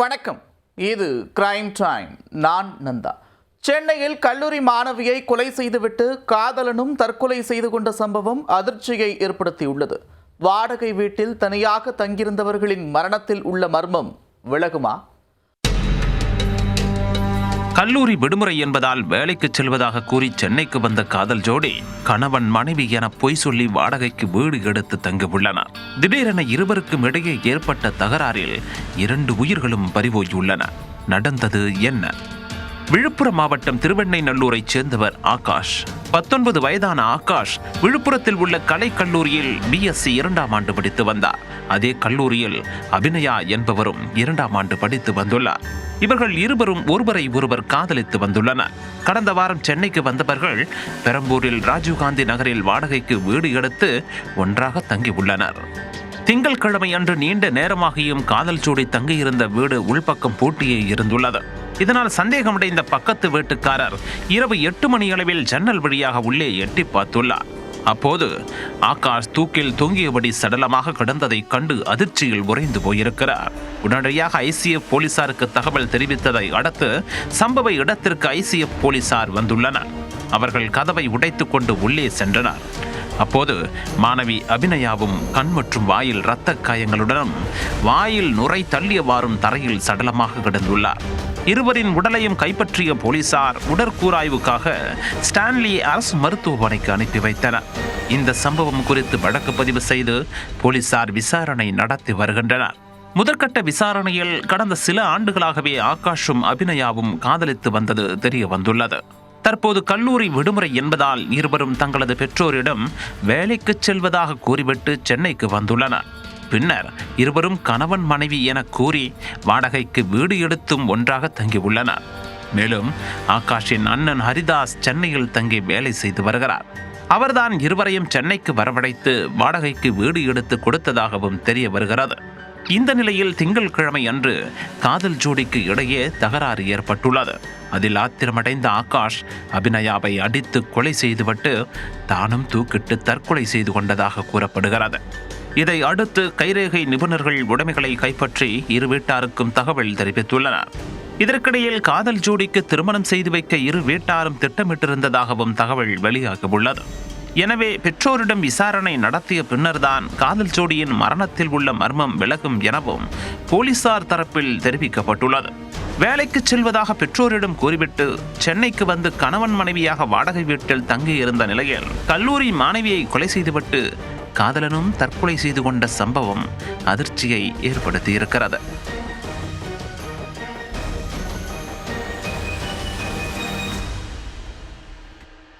வணக்கம். இது crime time நான் நந்தா. சென்னையில் கல்லூரி மாணவியை கொலை செய்துவிட்டு காதலனும் தற்கொலை செய்து கொண்ட சம்பவம் அதிர்ச்சியை ஏற்படுத்தியுள்ளது. வாடகை வீட்டில் தனியாக தங்கியிருந்தவர்களின் மரணத்தில் உள்ள மர்மம் விலகுமா? கல்லூரி விடுமுறை என்பதால் வேலைக்கு செல்வதாக கூறி சென்னைக்கு வந்த காதல் ஜோடி கணவன் மனைவி என பொய் சொல்லி வாடகைக்கு வீடு எடுத்து தங்கியுள்ளனர். திடீரென இருவருக்கும் இடையே ஏற்பட்ட தகராறில் இரண்டு உயிர்களும் பறிபோயுள்ளன. நடந்தது என்ன? விழுப்புரம் மாவட்டம் திருவெண்ணை நல்லூரைச் சேர்ந்தவர் ஆகாஷ். பத்தொன்பது வயதான ஆகாஷ் விழுப்புரத்தில் உள்ள கலை கல்லூரியில் பிஎஸ்சி இரண்டாம் ஆண்டு படித்து வந்தார். அதே கல்லூரியில் அபிநயா என்பவரும் இரண்டாம் ஆண்டு படித்து வந்துள்ளார். இவர்கள் இருவரும் ஒருவரை ஒருவர் காதலித்து வந்துள்ளனர். கடந்த வாரம் சென்னைக்கு வந்தவர்கள் பெரம்பூரில் ராஜீவ்காந்தி நகரில் வாடகைக்கு வீடு எடுத்து ஒன்றாக தங்கியுள்ளனர் திங்கட்கிழமை அன்று நீண்ட நேரமாகியும் காதல் ஜோடி தங்கியிருந்த வீடு உள்பக்கம் பூட்டியே இருந்துள்ளது. இதனால் சந்தேகமடைந்த பக்கத்து வீட்டுக்காரர் இரவு எட்டு மணி அளவில் ஜன்னல் வழியாக உள்ளே எட்டி பார்த்துள்ளார். அப்போது ஆகாஷ் தூக்கில் தொங்கியபடி சடலமாக கிடந்ததை கண்டு அதிர்ச்சியில் உறைந்து போயிருக்கிறார். உடனடியாக ஐசிஎஃப் போலீசாருக்கு தகவல் தெரிவித்ததை அடுத்து சம்பவ இடத்திற்கு ஐசிஎஃப் போலீசார் வந்துள்ளனர். அவர்கள் கதவை உடைத்து கொண்டு உள்ளே சென்றனர். அப்போது மாணவி அபிநயாவும் கண் மற்றும் வாயில் இரத்த காயங்களுடனும் வாயில் நுரை தள்ளியவாறும் தரையில் சடலமாக கிடந்துள்ளார். இருவரின் உடலையும் கைப்பற்றிய போலீசார் உடற்கூராய்வுக்காக ஸ்டான்லி அரசு மருத்துவமனைக்கு அனுப்பி வைத்தனர். இந்த சம்பவம் குறித்து வழக்கு பதிவு செய்து போலீசார் விசாரணை நடத்தி வருகின்றனர். முதற்கட்ட விசாரணையில் கடந்த சில ஆண்டுகளாகவே ஆகாஷும் அபிநயாவும் காதலித்து வந்தது தெரிய வந்துள்ளது. தற்போது கல்லூரி விடுமுறை என்பதால் இருவரும் தங்களது பெற்றோரிடம் வேலைக்கு செல்வதாக கூறிவிட்டு சென்னைக்கு வந்துள்ளனர். பின்னர் இருவரும் கணவன் மனைவி என கூறி வாடகைக்கு வீடு எடுத்தும் ஒன்றாக தங்கியுள்ளனர். மேலும் ஆகாஷின் அண்ணன் ஹரிதாஸ் சென்னையில் தங்கி வேலை செய்து வருகிறார். அவர்தான் இருவரையும் சென்னைக்கு வரவழைத்து வாடகைக்கு வீடு எடுத்து கொடுத்ததாகவும் தெரிய வருகிறது. இந்த நிலையில் திங்கட்கிழமை அன்று காதல் ஜோடிக்கு இடையே தகராறு ஏற்பட்டுள்ளது. அதில் ஆத்திரமடைந்த ஆகாஷ் அபிநயாவை அடித்து கொலை செய்துவிட்டு தானும் தூக்கிட்டு தற்கொலை செய்து கொண்டதாக கூறப்படுகிறது. இதை அடுத்து கைரேகை நிபுணர்கள் உடைமைகளை கைப்பற்றி இரு வீட்டாருக்கும் தகவல் தெரிவித்துள்ளனர் இதற்கிடையில் காதல் ஜோடிக்கு திருமணம் செய்து வைக்க இரு வீட்டாரும் திட்டமிட்டிருந்ததாகவும் தகவல் வெளியாகியுள்ளது. எனவே பெற்றோரிடம் விசாரணை நடத்திய பின்னர்தான் காதல் ஜோடியின் மரணத்தில் உள்ள மர்மம் விலகும் எனவும் போலீசார் தரப்பில் தெரிவிக்கப்பட்டுள்ளது. வேலைக்கு செல்வதாக பெற்றோரிடம் கூறிவிட்டு சென்னைக்கு வந்து கணவன் மனைவியாக வாடகை வீட்டில் தங்கியிருந்த நிலையில் கல்லூரி மாணவியை கொலை செய்துவிட்டு காதலனும் தற்கொலை செய்து கொண்ட சம்பவம் அதிர்ச்சியை ஏற்படுத்தியிருக்கிறது.